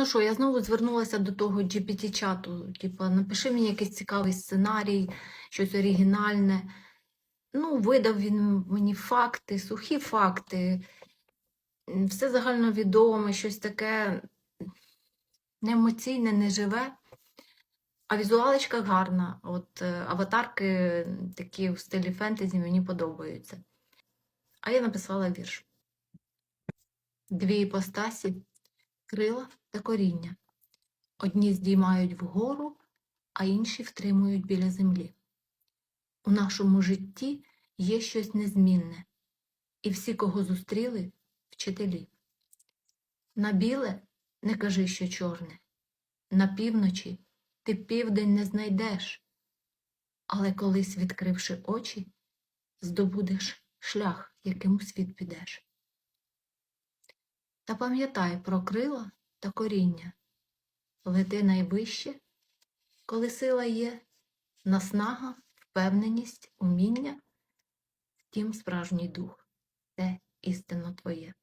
Ну що, я знову звернулася до того GPT-чату. Типу, напиши мені якийсь цікавий сценарій, щось оригінальне. Ну, видав він мені факти, сухі факти, все загальновідоме, щось таке не емоційне, не живе. А візуалочка гарна. От е, аватарки такі в стилі фентезі мені подобаються. А я написала вірш. Дві іпостасі, крила та коріння. Одні здіймають вгору, а інші втримують біля землі. У нашому житті є щось незмінне, і всі, кого зустріли, вчителі. На біле не кажи, що чорне, на півночі ти південь не знайдеш, але колись, відкривши очі, здобудеш шлях, яким у світ підеш. Та пам'ятай про крила та коріння, лети найвище, коли сила є, наснага, впевненість, уміння, втім справжній дух це істинно твоє.